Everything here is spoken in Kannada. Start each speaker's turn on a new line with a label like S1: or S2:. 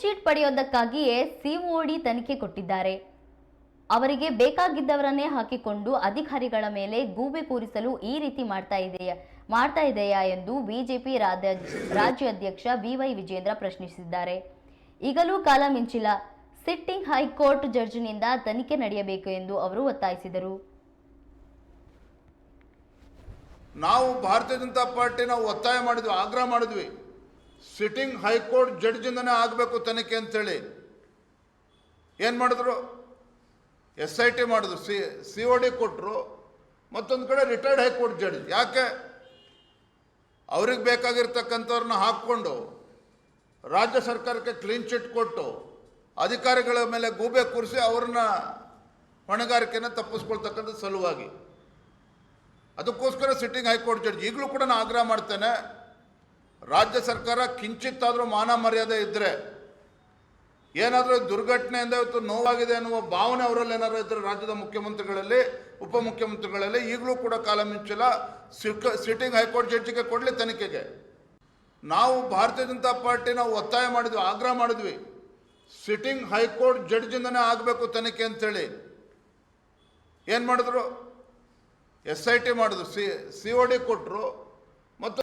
S1: ಚೀಟ್ ಪಡೆಯೋದಕ್ಕಾಗಿಯೇ ಸಿಒಡಿ ತನಿಖೆ ಕೊಟ್ಟಿದ್ದಾರೆ. ಅವರಿಗೆ ಬೇಕಾಗಿದ್ದವರನ್ನೇ ಹಾಕಿಕೊಂಡು ಅಧಿಕಾರಿಗಳ ಮೇಲೆ ಗೂಬೆ ಕೂರಿಸಲು ಈ ರೀತಿ ಮಾಡ್ತಾ ಇದೆಯಾ ಮಾಡ್ತಾ ಇದೆಯಾ ಎಂದು ಬಿಜೆಪಿ ರಾಜ್ಯ, ರಾಜ್ಯಾಧ್ಯಕ್ಷ ಬಿವೈ ವಿಜೇಂದ್ರ ಪ್ರಶ್ನಿಸಿದ್ದಾರೆ. ಈಗಲೂ ಕಾಲ ಮಿಂಚಿಲ್ಲ. ಸಿಟ್ಟಿಂಗ್ ಹೈಕೋರ್ಟ್ ಜಡ್ಜ್ನಿಂದ ತನಿಖೆ ನಡೆಯಬೇಕು ಎಂದು ಅವರು ಒತ್ತಾಯಿಸಿದರು.
S2: ನಾವು ಭಾರತೀಯ ಜನತಾ ಪಾರ್ಟಿ ನಾವು ಒತ್ತಾಯ ಮಾಡಿದ್ವಿ, ಆಗ್ರಹ ಮಾಡಿದ್ವಿ. ಸಿಟ್ಟಿಂಗ್ ಹೈಕೋರ್ಟ್ ಜಡ್ಜಿಂದನೇ ಆಗಬೇಕು ತನಿಖೆ ಅಂತೇಳಿ. ಏನು ಮಾಡಿದ್ರು? ಎಸ್ ಐ ಟಿ ಮಾಡಿದ್ರು. ಸಿ ಸಿ ಒ ಡಿ ಕೊಟ್ಟರು ಮತ್ತೊಂದು ಕಡೆ ರಿಟೈರ್ಡ್ ಹೈಕೋರ್ಟ್ ಜಡ್ಜ್. ಯಾಕೆ? ಅವ್ರಿಗೆ ಬೇಕಾಗಿರ್ತಕ್ಕಂಥವ್ರನ್ನ ಹಾಕ್ಕೊಂಡು ರಾಜ್ಯ ಸರ್ಕಾರಕ್ಕೆ ಕ್ಲೀನ್ ಚಿಟ್ ಕೊಟ್ಟು ಅಧಿಕಾರಿಗಳ ಮೇಲೆ ಗೂಬೆ ಕೂರಿಸಿ ಅವ್ರನ್ನ ಹೊಣೆಗಾರಿಕೆನ ತಪ್ಪಿಸ್ಕೊಳ್ತಕ್ಕಂಥ ಸಲುವಾಗಿ. ಅದಕ್ಕೋಸ್ಕರ ಸಿಟ್ಟಿಂಗ್ ಹೈಕೋರ್ಟ್ ಜಡ್ಜ್. ಈಗಲೂ ಕೂಡ ನಾನು ಆಗ್ರಹ ಮಾಡ್ತೇನೆ. ರಾಜ್ಯ ಸರ್ಕಾರ ಕಿಂಚಿತ್ತಾದರೂ ಮಾನ ಮರ್ಯಾದೆ ಇದ್ದರೆ ಏನಾದರೂ ದುರ್ಘಟನೆಯಿಂದ ಇವತ್ತು ನೋವಾಗಿದೆ ಅನ್ನುವ ಭಾವನೆ ಅವರಲ್ಲಿ ಏನಾದರೂ ಇದ್ದರೆ ರಾಜ್ಯದ ಮುಖ್ಯಮಂತ್ರಿಗಳಲ್ಲಿ, ಉಪಮುಖ್ಯಮಂತ್ರಿಗಳಲ್ಲಿ ಈಗಲೂ ಕೂಡ ಕಾಲ ಮಿಂಚಿಲ್ಲ. ಸಿಕ್ಕ, ಸಿಟ್ಟಿಂಗ್ ಹೈಕೋರ್ಟ್ ಜಡ್ಜಿಗೆ ಕೊಡಲಿ ತನಿಖೆಗೆ. ನಾವು ಭಾರತೀಯ ಜನತಾ ಪಾರ್ಟಿ ನಾವು ಒತ್ತಾಯ ಮಾಡಿದ್ವಿ, ಆಗ್ರಹ ಮಾಡಿದ್ವಿ. ಸಿಟ್ಟಿಂಗ್ ಹೈಕೋರ್ಟ್ ಜಡ್ಜಿಂದನೇ ಆಗಬೇಕು ತನಿಖೆ ಅಂತೇಳಿ ಏನು ಮಾಡಿದ್ರು? ಎಸ್ ಐ ಟಿ ಮಾಡಿದ್ರು. ಸಿ ಸಿ ಒ ಡಿ ಕೊಟ್ಟರು